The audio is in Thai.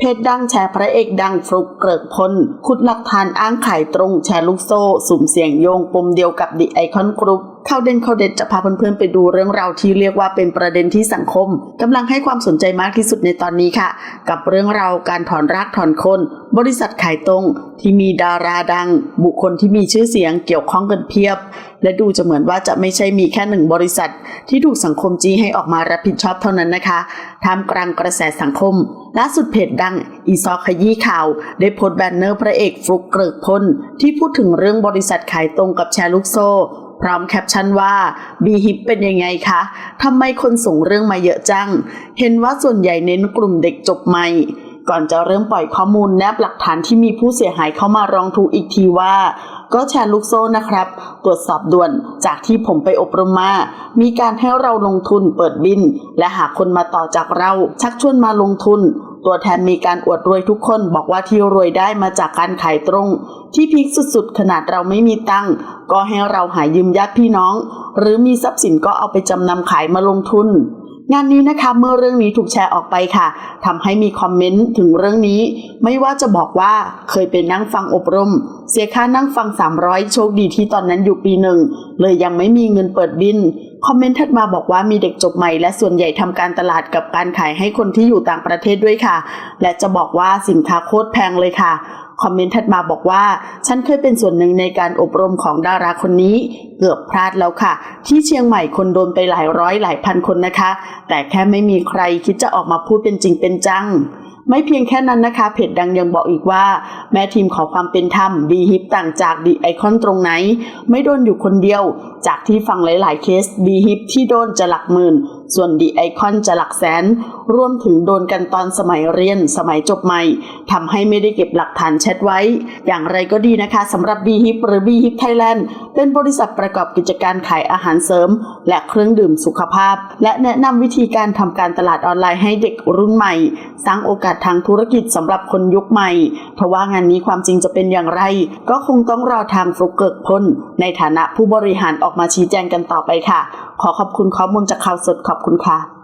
เพจดังแชร์พระเอกดังฟลุกเกริกพลขุดหลักฐานอ้างขายตรงแชร์ลูกโซ่ สุ่มเสียงโยงปมเดียวกับดิไอคอนกรุ๊ป ข่าวเด่นข่าวเด็ดจะพาเพื่อนๆไปดูเรื่องราวที่เรียกว่าเป็นประเด็นที่สังคมกำลังให้ความสนใจมากที่สุดในตอนนี้ค่ะ กับเรื่องราวการถอนรากถอนคน บริษัทขายตรง ที่มีดาราดัง บุคคลที่มีชื่อเสียงเกี่ยวข้องกันเพียบ และดูจะเหมือนว่าจะไม่ใช่มีแค่หนึ่งบริษัท ที่ถูกสังคมจี้ให้ออกมารับผิดชอบเท่านั้นนะคะท่ามกลางกระแสสังคมล่าสุดเพจดัง อีซอขยี้ข่าว ได้โพสต์แบนเนอร์พระเอกฟลุกเกริกพลที่พูดถึงเรื่องบริษัทขายตรงกับแชร์ลูกโซ่ พร้อมแคปชั่นว่าบีฮิปเป็นยังไงคะทำไมคนส่งเรื่องมาเยอะจัง เห็นว่าส่วนใหญ่เน้นกลุ่มเด็กจบใหม่ ก่อนจะเริ่มปล่อยข้อมูลแนบหลักฐานที่มีผู้เสียหายเข้ามาร้องทุกข์อีกทีว่า ก็แชร์ลูกโซ่นะครับ ตรวจสอบด่วนจากที่ผมไปอบรมมา มีการให้เราลงทุนเปิดบิน และหาคนมาต่อจากเรา ชักชวนมาลงทุน ตัวแทนมีการอวดรวยทุกคนบอกว่าที่รวยได้มาจากการขายตรง ที่พีคสุดๆ ขนาดเราไม่มีตังค์ก็ให้เราหายืมญาติพี่น้อง หรือมีทรัพย์สินก็เอาไปจำนำขายมาลงทุน งานนี้นะคะเมื่อเรื่องนี้ถูกแชร์ออกไปค่ะทำให้มีคอมเมนต์ถึงเรื่องนี้ ไม่ว่าจะบอกว่าเคยไปนั่งฟังอบรม เสียค่านั่งฟัง 300 โชคดีที่ตอนนั้นอยู่ปีหนึ่งเลยยังไม่มีเงินเปิดบินคอมเมนต์ถัดมาบอกว่ามีเด็กจบใหม่และส่วนใหญ่ทำการตลาดกับการขายให้คนที่อยู่ต่างประเทศด้วยค่ะ และจะบอกว่าสินค้าโคตรแพงเลยค่ะ คอมเมนต์ถัดมาบอกว่า ฉันเคยเป็นส่วนหนึ่งในการอบรมของดาราคนนี้ เกือบพลาดแล้วค่ะ ที่เชียงใหม่คนโดนไปหลายร้อยหลายพันคนนะคะ แต่แค่ไม่มีใครคิดจะออกมาพูดเป็นจริงเป็นจังไม่เพียงแค่นั้นนะคะ เพจดังยังบอกอีกว่า แม่ทีมขอความเป็นธรรมดีฮิปต่างจากดีไอคอนตรงไหน ไม่โดนอยู่คนเดียว จากที่ฟังหลาย ๆ เคสดีฮิปที่โดนจะหลักหมื่น ส่วนดีไอคอนจะหลักแสน รวมถึงโดนกันตอนสมัยเรียนสมัยจบใหม่ทำให้ไม่ได้เก็บหลักฐานแชทไว้ อย่างไรก็ดีนะคะสำหรับ b ีฮิปหรือ b ีฮิปไทยแลนด์เป็นบริษัทประกอบกิจการขายอาหารเสริม และเครื่องดื่มสุขภาพ และแนะนำวิธีการทำการตลาดออนไลน์ให้เด็กรุ่นใหม่ สร้างโอกาสทางธุรกิจสำหรับคนยุคใหม่เพราะว่างานนี้ความจริงจะเป็นอย่างไร ก็คงต้องรอทางฟลุกเกิกพ้นในฐานะผู้บริหารออกมาชี้แจงกันต่อไปค่ะ ขอขอบคุณข้อมูลจากข่าวสดขอบคุณค่ะ